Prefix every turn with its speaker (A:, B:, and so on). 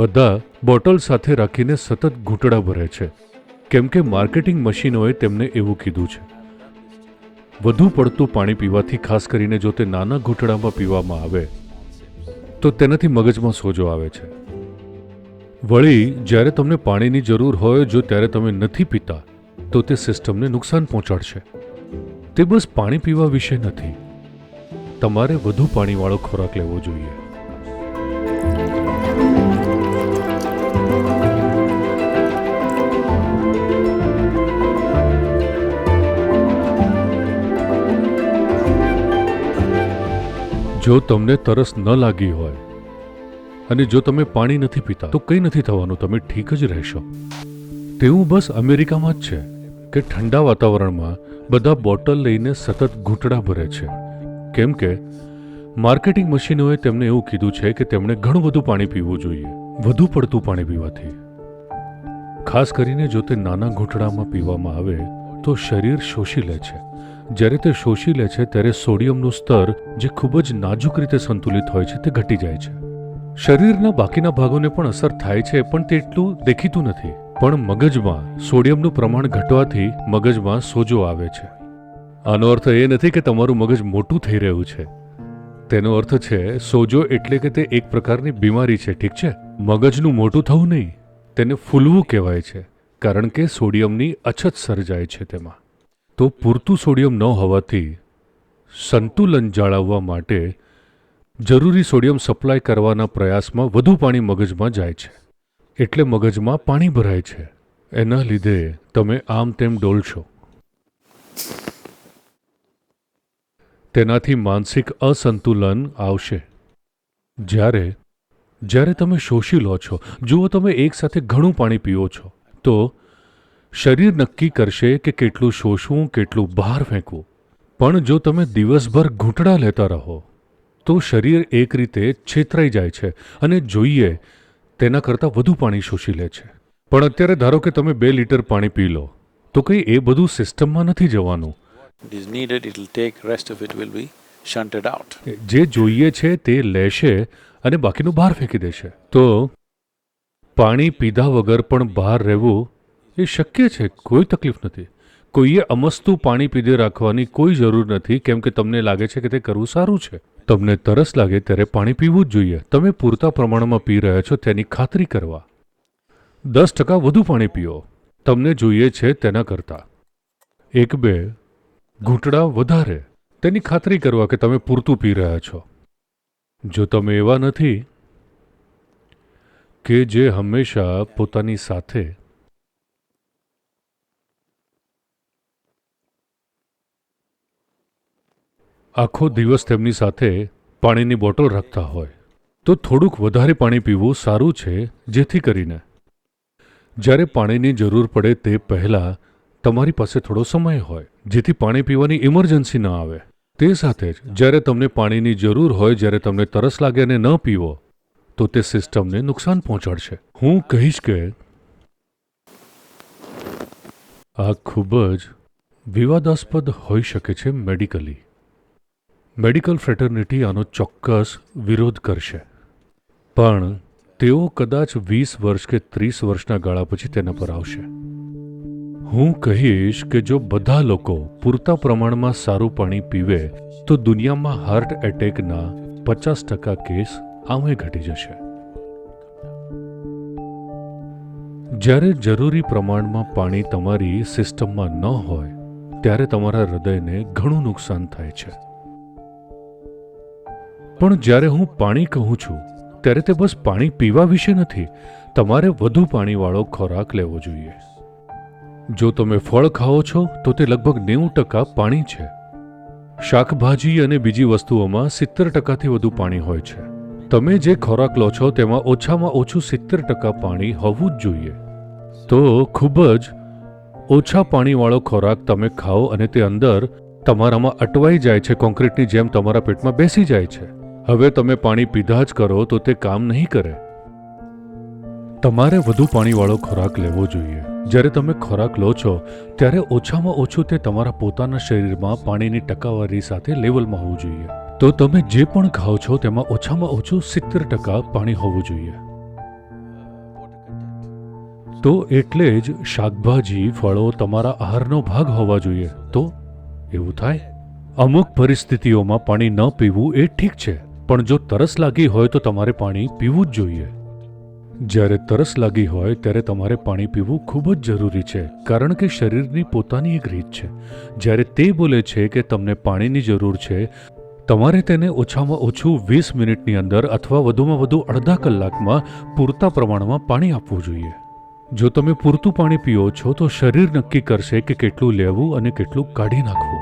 A: બધા બોટલ સાથે રાખીને સતત ઘૂંટડા ભરે છે. કેમ કે માર્કેટિંગ મશીનોએ તેમને એવું કીધું છે. વધુ પડતું પાણી પીવાથી ખાસ કરીને જો તે નાના ઘૂંટડામાં પીવામાં આવે, તો તેનાથી મગજમાં સોજો આવે છે. વળી, જ્યારે તમને પાણીની જરૂર હોય, જો ત્યારે તમે નથી પીતા, તો તે સિસ્ટમને નુકસાન પહોંચાડશે. તે બસ પાણી પીવા વિશે નથી. તમારે વધુ પાણીવાળો ખોરાક લેવો જોઈએ. જો તમને તરસ ન લાગી હોય અને જો તમે પાણી નથી પીતા, તો કંઈ નથી થવાનું, તમે ઠીક જ રહેશો. તેવું બસ અમેરિકામાં જ છે કે ઠંડા વાતાવરણમાં બધા બોટલ લઈને સતત ઘૂંટડા ભરે છે. કેમ કે માર્કેટિંગ મશીનોએ તેમને એવું કીધું છે કે તેમણે ઘણું બધું પાણી પીવું જોઈએ, વધુ પડતું પાણી પીવાથી. ખાસ કરીને જો તે નાના ઘૂંટડામાં પીવામાં આવે, તો શરીર શોષી લે છે. જ્યારે તે શોષી લે છે, ત્યારે સોડિયમનું સ્તર, જે ખૂબ જ નાજુક રીતે સંતુલિત હોય છે, તે ઘટી જાય છે. શરીરના બાકીના ભાગોને પણ અસર થાય છે, પણ તે એટલું દેખીતું નથી. પણ મગજમાં સોડિયમનું પ્રમાણ ઘટવાથી મગજમાં સોજો આવે છે. આનો અર્થ એ નથી કે તમારું મગજ મોટું થઈ રહ્યું છે. તેનો અર્થ છે, સોજો એટલે કે તે એક પ્રકારની બીમારી છે, ઠીક છે? મગજનું મોટું થવું નહીં. તેને ફૂલવું કહેવાય છે, કારણ કે સોડિયમની અછત સર્જાય છે તેમાં. તો પૂરતું સોડિયમ ન હોવાથી સંતુલન જાળવવા માટે જરૂરી સોડિયમ સપ્લાય કરવાના પ્રયાસમાં વધુ પાણી મગજમાં જાય છે. એટલે મગજમાં પાણી ભરાય છે. એના લીધે તમે આમ તેમ ડોલશો. તેનાથી માનસિક અસંતુલન આવશે. જ્યારે જ્યારે તમે શોષી લો છો, જુઓ તમે એકસાથે ઘણું પાણી પીઓ છો, તો શરીર નક્કી કરશે કે કેટલું શોષવું કેટલું બહાર ફેંકવું. પણ જો તમે દિવસભર ઘૂંટડા લેતા રહો તો શરીર એક રીતે છેતરાઈ જાય છે અને જોઈએ તેના કરતાં વધુ પાણી શોષી લે છે. પણ અત્યારે ધારો કે તમે બે લીટર પાણી પી લો તો કંઈ એ બધું સિસ્ટમમાં નથી જવાનું.
B: Needed, it will take, rest of it will be shunted out.
A: જે જોઈએ છે તે લેશે અને બાકીનું બહાર ફેંકી દેશે. તો પાણી પીધા વગર પણ બહાર રહેવું એ શક્ય છે, કોઈ તકલીફ નથી. કોઈએ અમસ્તું પાણી પીધે રાખવાની કોઈ જરૂર નથી, કેમ કે તમને લાગે છે કે તે કરવું સારું છે. તમને તરસ લાગે ત્યારે પાણી પીવું જ જોઈએ. તમે પૂરતા પ્રમાણમાં પી રહ્યા છો તેની ખાતરી કરવા. દસ ટકા વધુ પાણી પીઓ. તમને જોઈએ છે તેના કરતાં. એક બે. ઘૂંટડા વધારે. તેની ખાતરી કરવા કે તમે પૂરતું પી રહ્યા છો. જો તમે એવા નથી કે જે હંમેશા પોતાની સાથે આખો દિવસ તેમની સાથે પાણીની બોટલ રાખતા હોય. તો થોડુંક વધારે પાણી પીવું સારું છે, જેથી કરીને. જ્યારે પાણીની જરૂર પડે તે પહેલાં તમારી પાસે થોડો સમય હોય, જેથી પાણી પીવાની ઇમરજન્સી ન આવે. તે સાથે જ જ્યારે તમને પાણીની જરૂર હોય, જ્યારે તમને તરસ લાગે અને ન પીવો, તો તે સિસ્ટમને નુકસાન પહોંચાડશે. હું કહીશ કે આ ખૂબ જ વિવાદાસ્પદ હોઈ શકે છે મેડિકલી. મેડિકલ ફ્રેટર્નિટી આનો ચોક્કસ વિરોધ કરશે. પણ તેઓ કદાચ વીસ વર્ષ કે ત્રીસ વર્ષના ગાળા પછી તેના પર આવશે. હું કહીશ કે જો બધા લોકો પૂરતા પ્રમાણમાં સારું પાણી પીવે, તો દુનિયામાં હાર્ટ એટેકના પચાસ ટકા કેસ આમે ઘટી જશે. જ્યારે જરૂરી પ્રમાણમાં પાણી તમારી સિસ્ટમમાં ન હોય, ત્યારે તમારા હૃદયને ઘણું નુકસાન થાય છે. પણ જ્યારે હું પાણી કહું છું, ત્યારે તે બસ પાણી પીવા વિશે નથી. તમારે વધુ પાણીવાળો ખોરાક લેવો જોઈએ. જો તમે ફળ ખાઓ છો, તો તે લગભગ નેવું ટકા પાણી છે. શાકભાજી અને બીજી વસ્તુઓમાં સિત્તેર ટકાથી વધુ પાણી હોય છે. તમે જે ખોરાક લો છો, તેમાં ઓછામાં ઓછું સિત્તેર ટકા પાણી હોવું જ જોઈએ. તો ખૂબ જ ઓછા પાણીવાળો ખોરાક તમે ખાઓ અને તે અંદર તમારામાં અટવાઈ જાય છે, કોન્ક્રીટની જેમ તમારા પેટમાં બેસી જાય છે. હવે તમે પાણી પીધા જ કરો તો તે કામ નહીં કરે. તમારે વધુ પાણીવાળો ખોરાક લેવો જોઈએ. જ્યારે તમે ખોરાક લો છો, ત્યારે ઓછામાં ઓછું તે તમારા પોતાના શરીરમાં પાણીની ટકાવારી સાથે લેવલમાં હોવું જોઈએ. તો તમે જે પણ ખાઓ છો, તેમાં ઓછામાં ઓછું સિત્તેર ટકા પાણી હોવું જોઈએ. તો એટલે જ શાકભાજી, ફળો તમારા આહારનો ભાગ હોવા જોઈએ. તો એવું થાય? અમુક પરિસ્થિતિઓમાં પાણી ન પીવું એ ઠીક છે. પણ જો તરસ લાગી હોય તો તમારે પાણી પીવું જ જોઈએ. જ્યારે તરસ લાગી હોય ત્યારે તમારે પાણી પીવું ખૂબ જ જરૂરી છે, કારણ કે શરીરની પોતાની એક રીત છે. જ્યારે તે બોલે છે કે તમને પાણીની જરૂર છે, તમારે તેને ઓછામાં ઓછું વીસ મિનિટની અંદર અથવા વધુમાં વધુ અડધા કલાકમાં પૂરતા પ્રમાણમાં પાણી આપવું જોઈએ. જો તમે પૂરતું પાણી પીઓ છો તો શરીર નક્કી કરશે કે કેટલું લેવું અને કેટલું કાઢી નાખવું.